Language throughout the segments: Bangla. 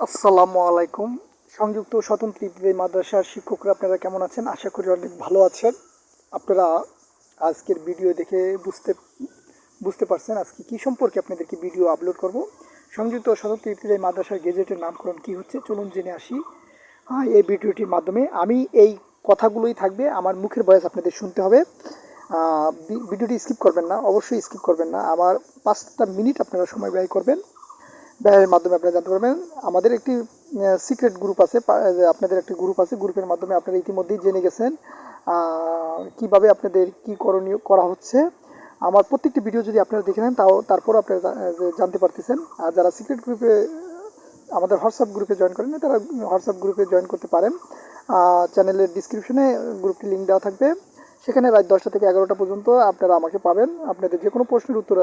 আসসালামু আলাইকুম। সংযুক্ত স্বতন্ত্র ইবতদায়ী মাদ্রাসার শিক্ষকরা আপনারা কেমন আছেন? আশা করি অনেক ভালো আছেন। আপনারা আজকের ভিডিও দেখে বুঝতে বুঝতে পারছেন আজকে কী সম্পর্কে আপনাদেরকে ভিডিও আপলোড করব। সংযুক্ত স্বতন্ত্র ইবতদায়ী মাদ্রাসার গেজেটের নামকরণ কী হচ্ছে চলুন জেনে আসি। হ্যাঁ এই ভিডিওটির মাধ্যমে আমি এই কথাগুলোই থাকবে, আমার মুখের বয়স আপনাদের শুনতে হবে। ভিডিওটি স্কিপ করবেন না, অবশ্যই স্কিপ করবেন না। আমার পাঁচটা মিনিট আপনারা সময় ব্যয় করবেন। ব্যয়ের মাধ্যমে আপনারা জানতে পারবেন। আমাদের একটি সিক্রেট গ্রুপ আছে আপনাদের একটি গ্রুপ আছে গ্রুপের মাধ্যমে আপনারা ইতিমধ্যেই জেনে গেছেন কীভাবে আপনাদের কি করণীয় করা হচ্ছে। আমার প্রত্যেকটি ভিডিও যদি আপনারা দেখে নেন, তাও তারপর আপনারা জানতে পারতেছেন। আর যারা সিক্রেট গ্রুপে আমাদের হোয়াটসঅ্যাপ গ্রুপে জয়েন করেন, তারা হোয়াটসঅ্যাপ গ্রুপে জয়েন করতে পারেন। চ্যানেলের ডিসক্রিপশনে গ্রুপটি লিঙ্ক দেওয়া থাকবে। সেখানে রাত দশটা থেকে এগারোটা পর্যন্ত আপনারা আমাকে পাবেন। আপনাদের যে কোনো প্রশ্নের উত্তর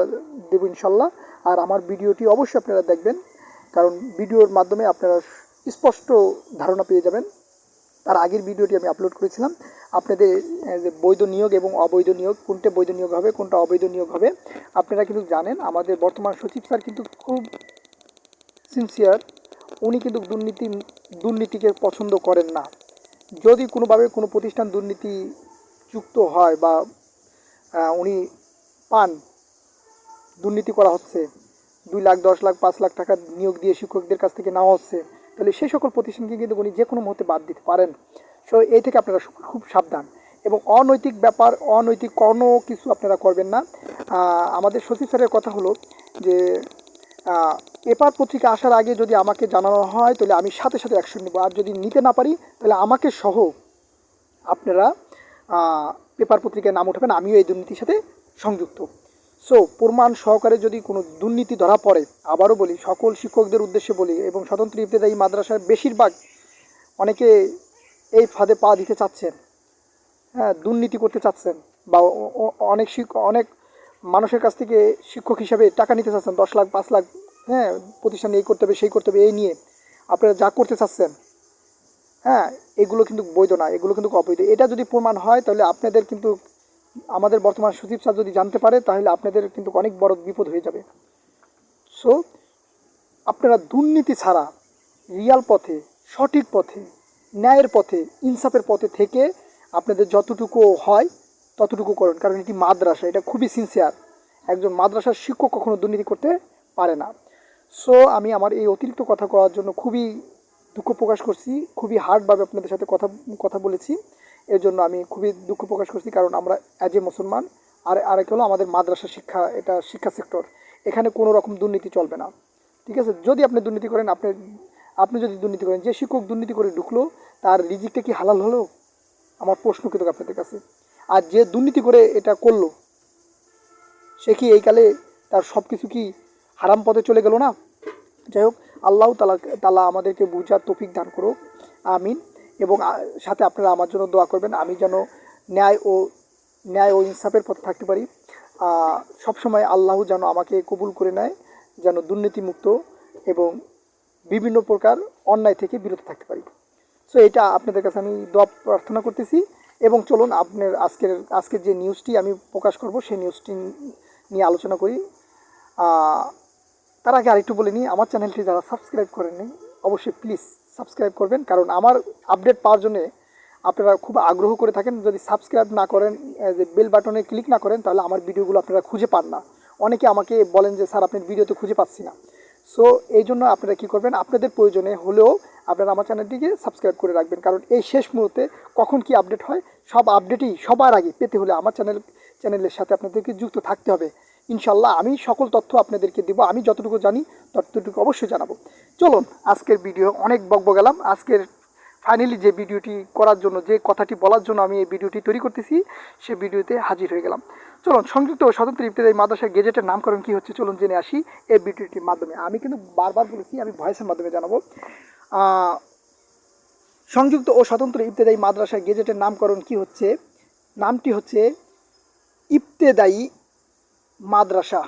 দেবো ইনশাল্লাহ। আর আমার ভিডিওটি অবশ্যই আপনারা দেখবেন, কারণ ভিডিওর মাধ্যমে আপনারা স্পষ্ট ধারণা পেয়ে যাবেন। তার আগের ভিডিওটি আমি আপলোড করেছিলাম। আপনাদের বৈধ নিয়োগ এবং অবৈধ নিয়োগ, কোনটা বৈধ নিয়োগ হবে, কোনটা অবৈধ নিয়োগ হবে, আপনারা কিন্তু জানেন। আমাদের বর্তমান সচিব স্যার কিন্তু খুব সিনসিয়ার উনি কিন্তু দুর্নীতি, দুর্নীতিকে পছন্দ করেন না। যদি কোনোভাবে কোনো প্রতিষ্ঠান দুর্নীতি যুক্ত হয় বা উনি পান, দুর্নীতি করা হচ্ছে, দুই লাখ, দশ লাখ, পাঁচ লাখ টাকা নিয়োগ দিয়ে শিক্ষকদের কাছ থেকে নেওয়া হচ্ছে, তাহলে সেই সকল প্রতিষ্ঠানকে কিন্তু উনি যে কোনো মুহূর্তে বাদ দিতে পারেন। সো এই থেকে আপনারা খুব সাবধান। এবং অনৈতিক ব্যাপার, অনৈতিক কোনো কিছু আপনারা করবেন না। আমাদের সচিব স্যারের কথা হলো যে পেপার পত্রিকা আসার আগে যদি আমাকে জানানো হয়, তাহলে আমি সাথে সাথে অ্যাকশন নেব। আর যদি নিতে না পারি, তাহলে আমাকে সহ আপনারা পেপার পত্রিকায় নাম উঠাবেন আমিও এই দুর্নীতির সাথে সংযুক্ত। সো প্রমাণ সহকারে যদি কোনো দুর্নীতি ধরা পড়ে, আবারও বলি, সকল শিক্ষকদের উদ্দেশ্যে বলি এবং স্বতন্ত্র ইবতেদায়ী মাদ্রাসার বেশিরভাগ অনেকে এই ফাঁদে পা দিতে চাচ্ছেন হ্যাঁ দুর্নীতি করতে চাচ্ছেন বা অনেক অনেক মানুষের কাছ থেকে শিক্ষক হিসাবে টাকা নিতে চাচ্ছেন, দশ লাখ, পাঁচ লাখ হ্যাঁ প্রতিষ্ঠানে এই করতে হবে, সেই করতে হবে, এই নিয়ে। আপনারা যা করতে চাচ্ছেন হ্যাঁ এগুলো কিন্তু বৈধ না, এগুলো কিন্তু অবৈধ। এটা যদি প্রমাণ হয়, তাহলে আপনাদের কিন্তু, আমাদের বর্তমান সচিব স্যার যদি জানতে পারে, তাহলে আপনাদের কিন্তু অনেক বড় বিপদ হয়ে যাবে। সো আপনারা দুর্নীতি ছাড়া রিয়াল পথে, সঠিক পথে, ন্যায়ের পথে, ইনসাফের পথে থেকে আপনাদের যতটুকু হয়, ততটুকু করুন। কারণ এটি মাদ্রাসা, এটা খুবই সিনসিয়ার একজন মাদ্রাসার শিক্ষক কখনো দুর্নীতি করতে পারে না। সো আমি আমার এই অতিরিক্ত কথা করার জন্য খুবই দুঃখ প্রকাশ করছি। খুবই হার্ডভাবে আপনাদের সাথে কথা কথা বলেছি। এর জন্য আমি খুবই দুঃখ প্রকাশ করছি কারণ আমরা অ্যাজ এ মুসলমান, আর আরেক হলো আমাদের মাদ্রাসা শিক্ষা, এটা শিক্ষা সেক্টর এখানে কোনো রকম দুর্নীতি চলবে না। ঠিক আছে? যদি আপনি দুর্নীতি করেন, আপনি আপনি যদি দুর্নীতি করেন, যে শিক্ষক দুর্নীতি করে ঢুকলো, তার রিজিকটা কি হালাল হলো? আমার প্রশ্ন কিন্তু আপনাদের কাছে। আর যে দুর্নীতি করে এটা করল, সে কি এই কালে তার সব কিছু কি হারাম পথে চলে গেল না? যাই হোক আল্লাহ তালা তালা আমাদেরকে বুঝার তৌফিক দান করুক। আমিন। এবং সাথে আপনারা আমার জন্য দোয়া করবেন। আমি যেন ন্যায় ও ন্যায় ও ইনসাফের পথে থাকতে পারি। সবসময় আল্লাহ যেন আমাকে কবুল করে নেয়, যেন দুর্নীতিমুক্ত এবং বিভিন্ন প্রকার অন্যায় থেকে বিরত থাকতে পারি। সো এটা আপনাদের কাছে আমি দোয়া প্রার্থনা করতেছি। এবং চলুন আপনার আজকের আজকের যে নিউজটি আমি প্রকাশ করব, সেই নিউজটি নিয়ে আলোচনা করি। তার আগে আরেকটু বলে নিই, আমার চ্যানেলটি যারা সাবস্ক্রাইব করেননি, অবশ্যই প্লিজ সাবস্ক্রাইব করবেন, কারণ আমার আপডেট পাওয়ার জন্যে আপনারা খুব আগ্রহ করে থাকেন। যদি সাবস্ক্রাইব না করেন যে বেল বাটনে ক্লিক না করেন, তাহলে আমার ভিডিওগুলো আপনারা খুঁজে পান না। অনেকে আমাকে বলেন যে, স্যার আপনার ভিডিও তো খুঁজে পাচ্ছি না। সো এই জন্য আপনারা কী করবেন, আপনাদের প্রয়োজনে হলেও আপনারা আমার চ্যানেলটিকে সাবস্ক্রাইব করে রাখবেন। কারণ এই শেষ মুহূর্তে কখন কি আপডেট হয়, সব আপডেটই সবার আগে পেতে হলে আমার চ্যানেল, চ্যানেলের সাথে আপনাদেরকে যুক্ত থাকতে হবে। ইনশাল্লাহ আমি সকল তথ্য আপনাদেরকে দেবো, আমি যতটুকু জানি ততটুকু অবশ্যই জানাব। চলুন, আজকের ভিডিও অনেক বকব গেলাম। আজকের ফাইনালি যে ভিডিওটি করার জন্য, যে কথাটি বলার জন্য আমি এই ভিডিওটি তৈরি করতেছি, সে ভিডিওতে হাজির হয়ে গেলাম। চলুন, সংযুক্ত ও স্বতন্ত্র ইফতেদায়ী মাদ্রাসার গেজেটের নামকরণ কী হচ্ছে চলুন জেনে আসি এই ভিডিওটির মাধ্যমে। আমি কিন্তু বারবার বলেছি, আমি ভয়েসের মাধ্যমে জানাব। সংযুক্ত ও স্বতন্ত্র ইফতেদায়ী মাদ্রাসার গেজেটের নামকরণ কি হচ্ছে? নামটি হচ্ছে ইফতেদায়ী মাদ্রাসা।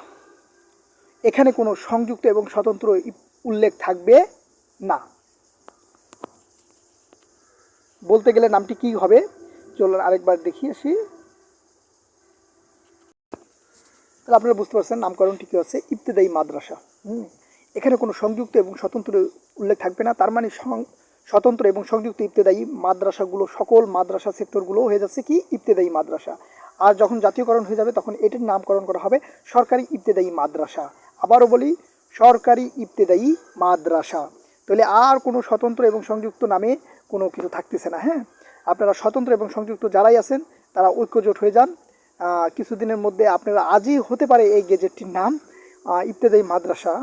এখানে কোনো সংযুক্ত এবং স্বতন্ত্র উল্লেখ থাকবে না। বলতে গেলে নামটি কি হবে? চলুন আরেকবার দেখি আসি। তাহলে আপনারা বুঝতে পারছেন নামকরণটি কী হচ্ছে ইবতেদায়ী মাদ্রাসা। হুম। এখানে কোনো সংযুক্ত এবং স্বতন্ত্র উল্লেখ থাকবে না, তার মানে স্বতন্ত্র এবং সংযুক্ত ইবতেদায়ী মাদ্রাসাগুলো, সকল মাদ্রাসা সেক্টরগুলো হয়ে যাচ্ছে কি? ইবতেদায়ী মাদ্রাসা। আর যখন জাতীয়করণ হয়ে যাবে, তখন এটির নামকরণ করা হবে সরকারি ইবতেদায়ী মাদ্রাসা। আবারও বলি, সরকারি ইবতেদায়ী মাদ্রাসা। তাহলে আর কোনো স্বতন্ত্র এবং সংযুক্ত নামে কোনো কিছু থাকতেছে না হ্যাঁ? আপনারা স্বতন্ত্র এবং সংযুক্ত যারাই আছেন, তারা ঐক্যজোট হয়ে যান। কিছুদিনের মধ্যে আপনারা আজই হতে পারে এই গেজেটটির নাম ইবতেদায়ী মাদ্রাসা।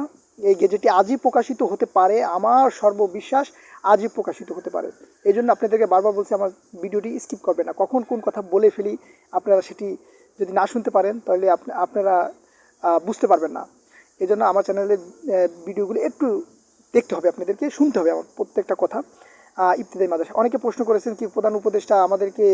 এই গেজেটটি আজই প্রকাশিত হতে পারে, আমার সর্ববিশ্বাস। আজই প্রকাশিত হতে পারে। এই জন্য আপনাদেরকে বারবার বলছি, আমার ভিডিওটি স্কিপ করবে না। কখন কোন কথা বলে ফেলি, আপনারা সেটি যদি না শুনতে পারেন, তাহলে আপনারা বুঝতে পারবেন না। এই জন্য আমার চ্যানেলের ভিডিওগুলো একটু দেখতে হবে আপনাদেরকে, শুনতে হবে আমার প্রত্যেকটা কথা। ইবতেদায়ী মাদ্রাসা। অনেকে প্রশ্ন করেছেন কি, প্রধান উপদেষ্টা আমাদেরকে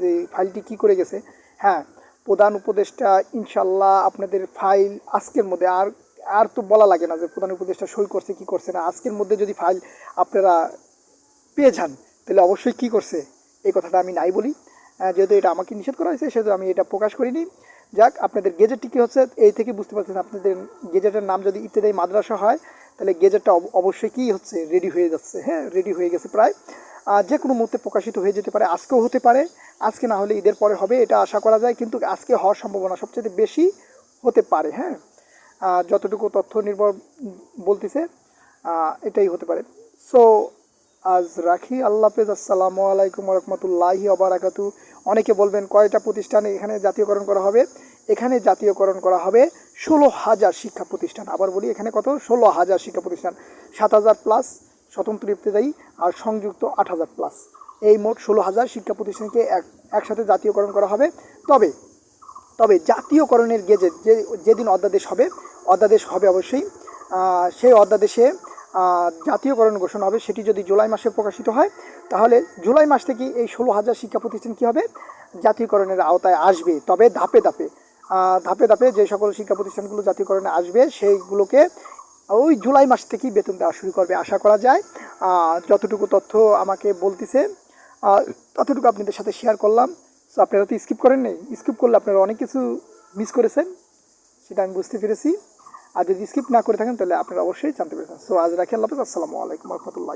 যে ফাইলটি কি করে গেছে? হ্যাঁ প্রধান উপদেষ্টা ইনশাল্লাহ আপনাদের ফাইল আজকের মধ্যে আর আর তো বলা লাগে না যে প্রধান উপদেষ্টা সই করছে, কি করছে না। আজকের মধ্যে যদি ফাইল আপনারা পেয়ে যান, তাহলে অবশ্যই কি করছে, এই কথাটা আমি নাই বলি। যেহেতু এটা আমাকে নিষেধ করা হয়েছে, সেহেতু আমি এটা প্রকাশ করিনি। যাক, আপনাদের গেজেটটি কী হচ্ছে, এই থেকে বুঝতে পারছেন আপনাদের গেজেটের নাম যদি ইত্যাদি মাদ্রাসা হয়, তাহলে গেজেটটা অব- অবশ্যই কী হচ্ছে রেডি হয়ে যাচ্ছে হ্যাঁ রেডি হয়ে গেছে প্রায়। যে কোনো মুহূর্তে প্রকাশিত হয়ে যেতে পারে, আজকেও হতে পারে, আজকে না হলে ঈদের পরে হবে, এটা আশা করা যায়, কিন্তু আজকে হওয়ার সম্ভাবনা সবচেয়ে বেশি হতে পারে হ্যাঁ। যতটুকু তথ্য নির্ভর বলতেছে এটাই হতে পারে। সো আজ রাখি। আল্লাহ হাফেজ। আসসালামু আলাইকুম রহমতুল্লাহি অবরাকাতু অনেকে বলবেন, কয়টা প্রতিষ্ঠান এখানে জাতীয়করণ করা হবে? এখানে জাতীয়করণ করা হবে ষোলো হাজার শিক্ষা প্রতিষ্ঠান। আবার বলি, এখানে কত? ষোলো হাজার শিক্ষা প্রতিষ্ঠান। সাত হাজার প্লাস স্বতন্ত্র ইবতেদায়ী আর সংযুক্ত আট হাজার প্লাস। এই মোট ষোলো হাজার শিক্ষা প্রতিষ্ঠানকে এক, একসাথে জাতীয়করণ করা হবে। তবে তবে জাতীয়করণের গেজেট যে, যেদিন অধ্যাদেশ হবে অধ্যাদেশ হবে অবশ্যই। সেই অধ্যাদেশে জাতীয়করণ ঘোষণা হবে, সেটি যদি জুলাই মাসে প্রকাশিত হয়, তাহলে জুলাই মাস থেকে এই ষোলো হাজার শিক্ষা প্রতিষ্ঠান কী হবে? জাতীয়করণের আওতায় আসবে, তবে ধাপে ধাপে। ধাপে ধাপে যে সকল শিক্ষা প্রতিষ্ঠানগুলো জাতীয়করণে আসবে, সেইগুলোকে ওই জুলাই মাস থেকেই বেতন দেওয়া শুরু করবে। আশা করা যায় যতটুকু তথ্য আমাকে বলতেছে ততটুকু আপনাদের সাথে শেয়ার করলাম। সো আপনারা তো স্কিপ করেন নেই। স্কিপ করলে আপনারা অনেক কিছু মিস করেছেন, সেটা আমি বুঝতে পেরেছি। আর যদি স্কিপ না করে থাকেন, তাহলে আপনারা অবশ্যই জানতে পেরেছেন সো আজ রাখি আল্লাহ। আসসালামু আলাইকুম রহমতুল্লাহ